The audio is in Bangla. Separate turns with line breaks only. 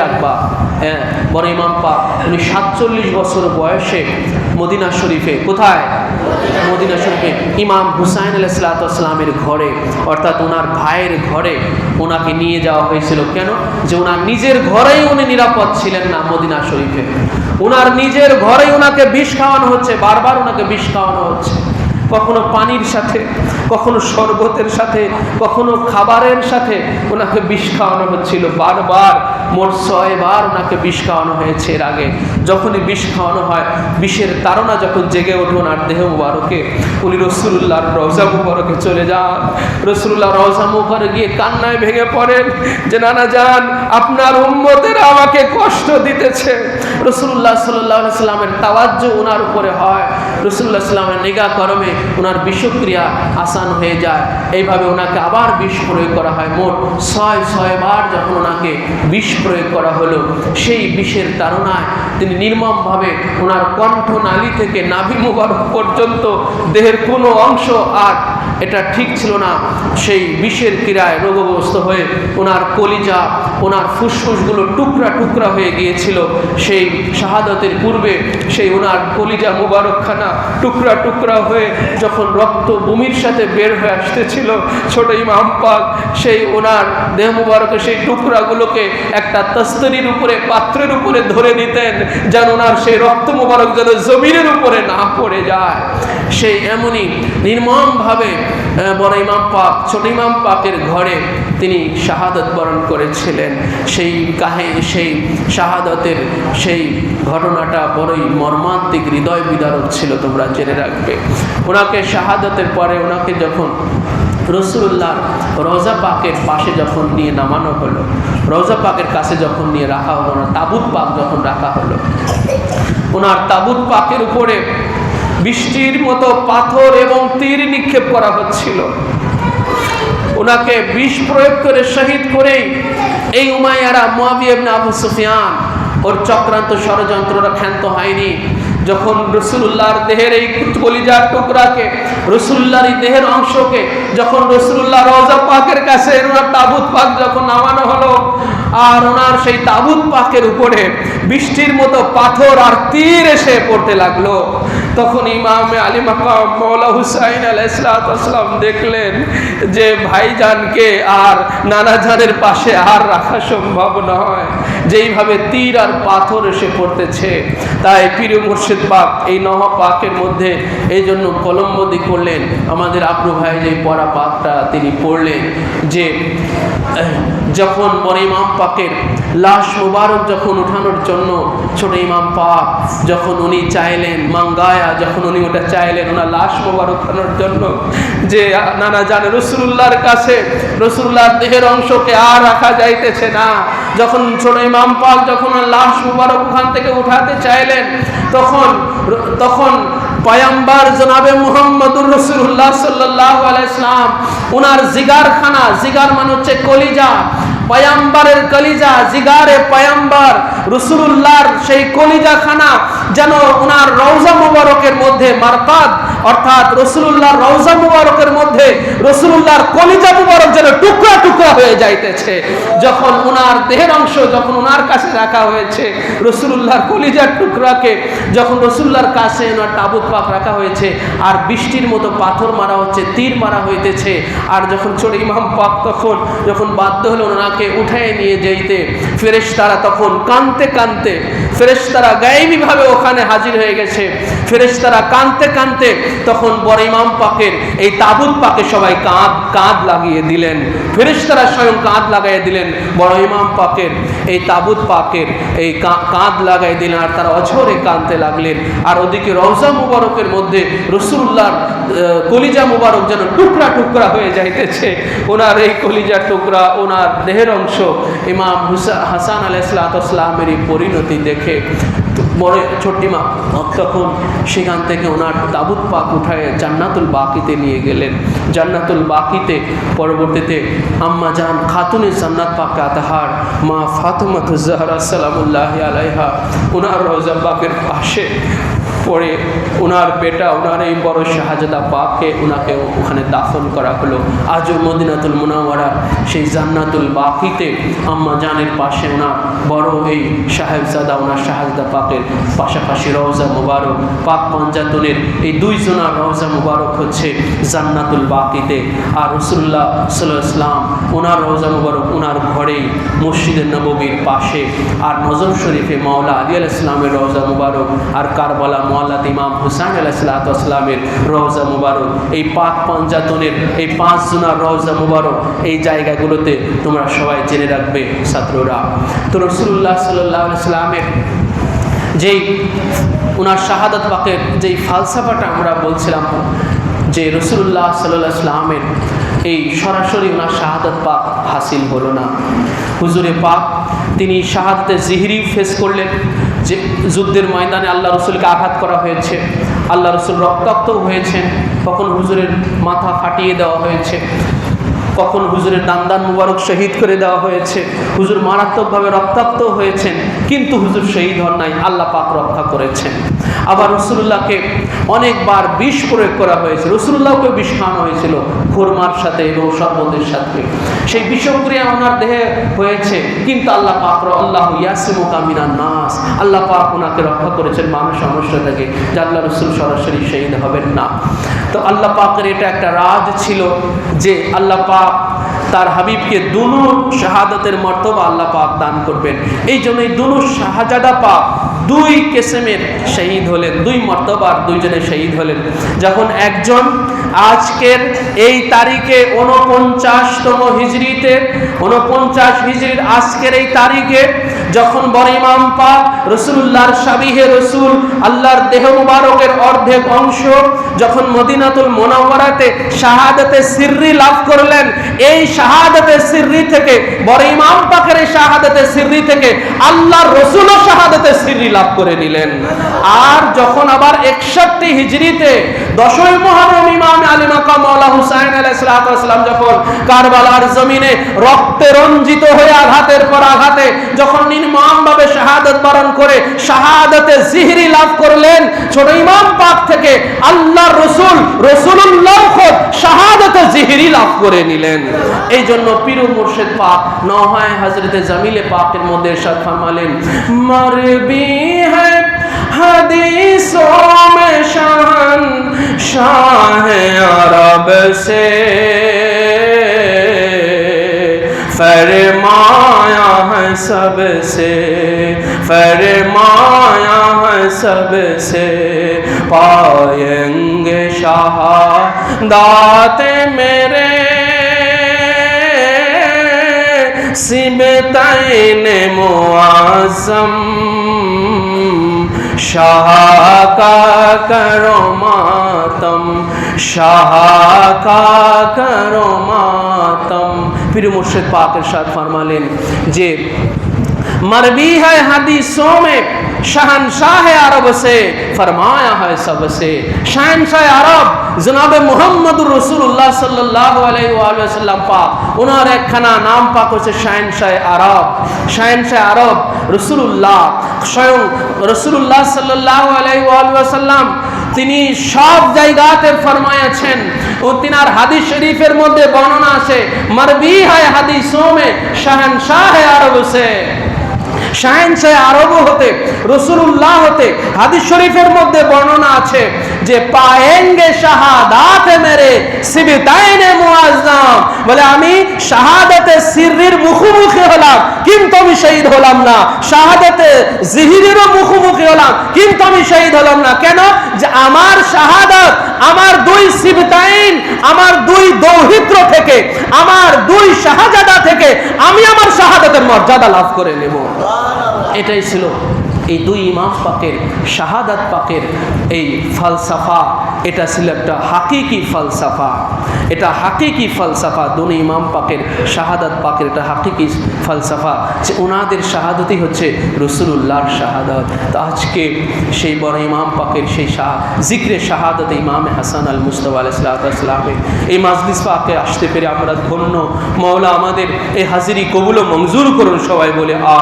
রাখবা। হ্যাঁ বড় ইমাম পাক। উনি সাতচল্লিশ বছর বয়সে মদিনা শরীফে, কোথায়? মদিনা শরীফে। ইমাম হুসাইন আলাইসালামের ঘরে, অর্থাৎ ওনার ভাইয়ের ঘরে ওনাকে নিয়ে যাওয়া হয়েছিল। কেন? যে ওনার নিজের ঘরেই উনি নিরাপদ ছিলেন না মদিনা শরীফে। ওনার নিজের ঘরেই ওনাকে বিষ খাওয়ানো হচ্ছে, বারবার ওনাকে বিষ খাওয়ানো হচ্ছে। কখনো পানির সাথে, কখনো শরবতের সাথে, কখনো খাবারের সাথে ওনাকে বিষ খাওয়ানো হচ্ছিল। বারবার, মোট ছয়বার ওনাকে বিষ খাওয়ানো হয়েছে এর আগে। যখনই বিষ খাওয়ানো হয়, বিষের তারা যখন জেগে ওঠে ওনার দেহ মুবারকে, উনি রসুল্লাহর রওজা মুবারকে চলে যান। রসুল্লাহ রওজা মুবারে গিয়ে কান্নায় ভেঙে পড়েন যে, নানা যান আপনার উম্মতেরা আমাকে কষ্ট দিতেছে। রসুল্লাহ সাল্লাহ সাল্লামের তাওয়াজ্য ওনার উপরে হয়। রসুল্লাহ ইসলামের নিগা করমে ওনার বিষক্রিয়া আসান হয়ে যায়। এইভাবে ওনাকে আবার বিষ প্রয়োগ করা হয়। মোট ছয় ছয়বার যখন ওনাকে বিষ প্রয়োগ করা হলো, সেই বিষের তারণায় তিনি নির্মমভাবে ওনার কণ্ঠনালী থেকে নাভি পর্যন্ত দেহের কোনো অংশ আর এটা ঠিক ছিল না। সেই বিষের ক্রীড়ায় রোগগ্রস্ত হয়ে ওনার কলিজা, ওনার ফুসফুসগুলো টুকরা টুকরা হয়ে গিয়েছিল। সেই শাহাদতের পূর্বে সেই ওনার কলিজা মুবারকখানা টুকরা টুকরা হয়ে যখন রক্ত ভূমির সাথে বের হয়ে আসতেছিল, ছোট ইমাম পাক সেই ওনার দেহ মুবারকে সেই টুকরাগুলোকে একটা তস্তরির উপরে, পাত্রের উপরে ধরে নিতেন, যেন ওনার সেই রক্ত মুবারক যেন জমিনের উপরে না পড়ে যায়। সেই এমনই নির্মমভাবে বড় ইমাম পাক, ছোট ইমাম পাকের ঘরে তিনি শাহাদত বরণ করেছিলেন। সেই কাহিনী সেই শাহাদতের সেই ঘটনাটা বড়ই মর্মান্তিক, হৃদয় বিদারক ছিল, তোমরা জেনে রাখবে। ওনাকে শাহাদতের পরে ওনাকে যখন রসুল্লাহ রোজা পাকের পাশে যখন নিয়ে নামানো হলো, রোজা পাকের কাছে যখন নিয়ে রাখা হলো না তাবুত পাক যখন রাখা হলো, ওনার তাবুত পাকের উপরে বৃষ্টির মতো পাথর এবং তীর নিক্ষেপ করা হচ্ছিল। ওনাকে বিষ প্রয়োগ করে শহীদ করেই এই উমাইয়ারা মুয়াবিয়া আবু সুফিয়ান, ওর চক্রান্ত ষড়যন্ত্ররা ক্ষান্ত হয়নি। যখন রসুল্লাহর দেহের এই কলিজার টুকরাকে রসুল্লাহর এই দেহের অংশকে, যখন রসুল্লাহ রওজা পাকের কাছে তাবুত পাক যখন নামানো হলো আর ওনার সেই তাবুত পাকের উপরে বৃষ্টির মতো পাথর আর তীর এসে পড়তে লাগল। তখন ইমামে আলী মৌলা হুসাইন আলাইসালাম দেখলেন যে ভাইজানকে আর নানাজানের পাশে আর রাখা সম্ভব নয়। যেইভাবে তীর আর পাথর এসে পড়তেছে, তাই পীর মুর্শিদ পাক এই নহ পাকের মধ্যে এই জন্য কলম্বদি করলেন। আমাদের আব্রু ভাই যে পড়া পাকটা তিনি পড়লেন যে, যখন বড় ইমাম পাকের লাশ মুবারক যখন উঠানোর জন্য ছোট ইমাম পাক যখন উনি চাইলেন মাঙ্গায়া, যখন উনি ওটা চাইলেন, ওনার লাশ মুবারক উঠানোর জন্য যে, নানা জানে রসুল্লাহর কাছে রসুল্লাহর দেহের অংশকে আর রাখা যাইতেছে না। যখন ছোট ইমাম পাক যখন লাশ মুবারক ওখান থেকে উঠাতে চাইলেন, তখন তখন পয়াম্বার জনাবে মুহাম্মদুর রসুল্লাহ সাল্লাহ আলাইসলাম ওনার জিগারখানা, জিগার মানে হচ্ছে কলিজা পয়াম্বারের কলিজা জিগারে পয়াম্বার রসুল্লাহর সেই কলিজা খানা যেন ওনার রওজা মুবারকের মধ্যে মারকাদ অর্থাৎ রসুল্লাহর রওজা মুবারকের মধ্যে রসুল্লাহর কলিজা মুবারক যেন টুকরা টুকরা হয়ে যাইতেছে। যখন ওনার দেহের অংশ যখন ওনার কাছে রাখা হয়েছে রসুল্লাহর কলিজার টুকরাকে যখন রসুল্লাহর কাছে ওনার তাবুত পাক রাখা হয়েছে, আর বৃষ্টির মতো পাথর মারা হচ্ছে, তীর মারা হইতেছে, আর যখন ছোট ইমাম পাক তখন, যখন বাধ্য হলো ওনাকে উঠায় নিয়ে যেতে ফেরেশতারা তখন কানতে কানতে, ফেরেশতারা গায়েবীভাবে ওখানে হাজির হয়ে গেছে। ফেরেশতারা কানতে কানতে তখন বড় ইমাম পাকের এই তাবুত পাকে সবাই কাঁধ কাঁধ লাগিয়ে দিলেন। ফেরেশতারা স্বয়ং কাঁধ লাগাইয়ে দিলেন। বড় ইমাম পাকের এই তাবুত পাকের এই কাঁধ লাগাই দিলেন আর তারা অঝরে কানতে লাগলেন। আর ওদিকে রওজা মুবারকের মধ্যে রসুল্লাহর কলিজা মুবারক যেন টুকরা টুকরা হয়ে যাইতেছে। ওনার এই কলিজা টুকরা, ওনার দেহের অংশ ইমাম হুসা, হাসান আলাইসালামের এই পরিণতি দেখে বড় ছোট্টিমা তখন সেখান থেকে ওনার তাবুত পাক উঠায় জান্নাতুল বাকিতে নিয়ে গেলেন। জান্নাতুল বাকিতে পরবর্তীতে আম্মা জান খাতুনে জান্নাত পাক আতাহার, মা ফাতুমা জাহরা সালামুল্লাহ আলাইহা ওনার রোজা বাকের পাশে পরে ওনার বেটা ওনার এই বড় শাহজাদা পাককে ওনাকে ওখানে দাফন করা হলো। আজও মদিনাতুল মুনাওয়ারা সেই জান্নাতুল বাকিতে আম্মা জানের পাশে ওনার বড় এই সাহেবজাদা ওনার শাহজাদা পাকের পাশাপাশি রওজা মুবারক, পাক পঞ্জাতনের এই দুই জনার রওজা মুবারক হচ্ছে জান্নাতুল বাকিতে। আর রসুল্লাহ সাল্লাহ ইসলাম ওনার রওজা মুবারক ওনার ঘরেই মসজিদের নববীর পাশে। আর নজর শরীফে মাওলা আলী আল ইসলামের রওজা মুবারক আর কারবালা মোয়াল্লাদ ইমাম হুসাইন আলাহ সাল্লাতামের রওজা মুবারক। এই পাক পঞ্জাতনের, এই পাঁচ জনার রওজা মুবারক এই জায়গাগুলোতে তোমরা সবাই জেনে রাখবে ছাত্ররা। তো রসুল্লাহ সাল্লাহ ইসলামের যেই ওনার শাহাদাত পাকের যেই ফালসাফাটা আমরা বলছিলাম যে রসুল্লাহ সাল্লাহ ইসলামের এই সরাসরি ওনার শাহাদাত পাক হাসিল হলো না। হুজুরে পাক, তিনি শাহাদতে জিহরি ফেস করলেন যে যুদ্ধের ময়দানে আল্লাহ রসুলকে আঘাত করা হয়েছে। আল্লাহ রসুল রক্তাক্ত হয়েছেন, কখন হুজুরের মাথা ফাটিয়ে দেওয়া হয়েছে, কখন হুজুরের দান্দান মুবারক শহীদ করে দেওয়া হয়েছে, হুজুর মারাত্মকভাবে রক্তাক্ত হয়েছেন, কিন্তু হুজুর শহীদ হন নাই, আল্লাহ পাক রক্ষা করেছেন। আবার রসুল্লাহকে অনেকবার বিষ প্রয়োগ করা হয়েছে। রসুল্লাহকে বিষ খাওয়ানো হয়েছিল খুরমার সাথে এবং শরবতের সাথে। সেই বিষক্রিয়া ওনার দেহে হয়েছে, কিন্তু আল্লাহ পাক আল্লাহ ইয়াসিমুকা মিনান নাস। আল্লাহ পাক ওনাকে রক্ষা করেছেন মানুষ সমস্যা থেকে যে আল্লাহ রসুল সরাসরি শহীদ হবেন না। তো আল্লাহ পাকের এটা একটা রাজ ছিল যে আল্লাহ পাক তার হাবিবকে দুনু শাহাদাতের মর্তবা আল্লাহ পাক দান করবেন। এই জন্য এই দুনু শাহজাদা পাক দুই কেসেমের শহীদ হলেন, দুই মর্তবার দুইজনে শহীদ হলেন। যখন একজন আজকের এই তারিখে উনপঞ্চাশতম হিজড়িতে উনপঞ্চাশ হিজড়ির আজকের এই তারিখে যখন বড় ইমাম পাক রসুল্লাহর সাবিহে রসুল আল্লাহর দেহ মুবারকের অর্ধেক অংশ যখন মদিনাতুল মোনাওয়ারাতে শাহাদাতে সিররি লাভ করলেন, এই শাহাদাতে সিররি থেকে বড় ইমাম পাকের এই শাহাদাতে সিররি থেকে আল্লাহর রসুলও শাহাদাতে সিররি লাভ করে নিলেন। আর যখন আবার একষট্টি হিজড়িতে দশই মহরম ইমাম আলী মাকাম মাওলা হুসাইন আলাইহিসসালাম যখন কারবালার জমিনে রক্তে রঞ্জিত হয়ে আঘাতের পর আঘাতে যখন নির্মমভাবে শাহাদত বরণ করে শাহাদতে জিহরি লাভ করলেন, ছোট ইমাম পাক থেকে আল্লাহর রসুল রসুলুল্লাহ খোদ শাহাদতে জিহরি লাভ করে নিলেন। এই জন্য পীর মুর্শিদ পাক নহায় হজরতে জামিলে পাকের মধ্যে এরশাদ ফরমালেন, মরবি है हदीसों में शान शाह अरब से। फरमाया है सबसे, फरमाया है सबसे। पाएँगे शाह दाते मेरे। सिबतैन मुआजम शाह का करो मातम शाह का करो मातम फिर मुर्शिद पाक इरशाद फरमालेन जे मरबी है हदीसों में शहनशाह अरब से फरमाया है सबसे शहनशाह अरब জনাবে মোহাম্মদুর রসুল্লাহ সাল্লাহ আলাইসাল্লাম পাক ওনার একখানা নাম পাক হচ্ছে শাহেন শাহ আরব শাহেন শাহ আরব রসুল্লাহ স্বয়ং রসুল্লাহ সাল্লাহ তিনি সব জায়গাতে ফরমায়াছেন। ও তিনার হাদিস শরীফের মধ্যে বর্ণনা আছে মারবি হায় হাদিস শাহনশাহ আরব সে শাহেনশাহ আরব হতে রসুল্লাহ হতে হাদিস শরীফের মধ্যে বর্ণনা আছে যে পায়েঙ্গে শাহাদাত মেরে সিবিতাইনে মুআজ্জাম। বলে, আমি শাহাদাতে সিররির মুখোমুখি হলাম, কিন্তু আমি শহীদ হলাম না। শাহাদাতে জিহিরেরও মুখোমুখি হলাম, কিন্তু আমি শহীদ হলাম না। কেন? যে আমার শাহাদাত, আমার দুই সিবতাইন আমার দুই দৌহিত্র থেকে, আমার দুই শাহজাদা থেকে আমি আমার শাহাদাতের মর্যাদা লাভ করে নেব। এটাই ছিল এই দুই ইমাম পাকের শাহাদাত পাকের এই ফালসাফা, এটা ছিল একটা হাকিকি ফালসাফা। এটা হাকিকি ফালসাফা, দুই ইমাম পাকের শাহাদাত পাকের এটা হাকিকি ফালসাফা। যে ওনাদের শাহাদতই হচ্ছে রসুল্লাহর শাহাদত। তো আজকে সেই বড় ইমাম পাকের সেই শাহ, জিক্রে শাহাদত ইমাম হাসান আল মুস্তফা আলাইসালামের এই মাজলিস পাকে আসতে পেরে আমরা ধন্য। মৌলা আমাদের এই হাজিরি কবুল ও মঞ্জুর করুন সবাই বলে আ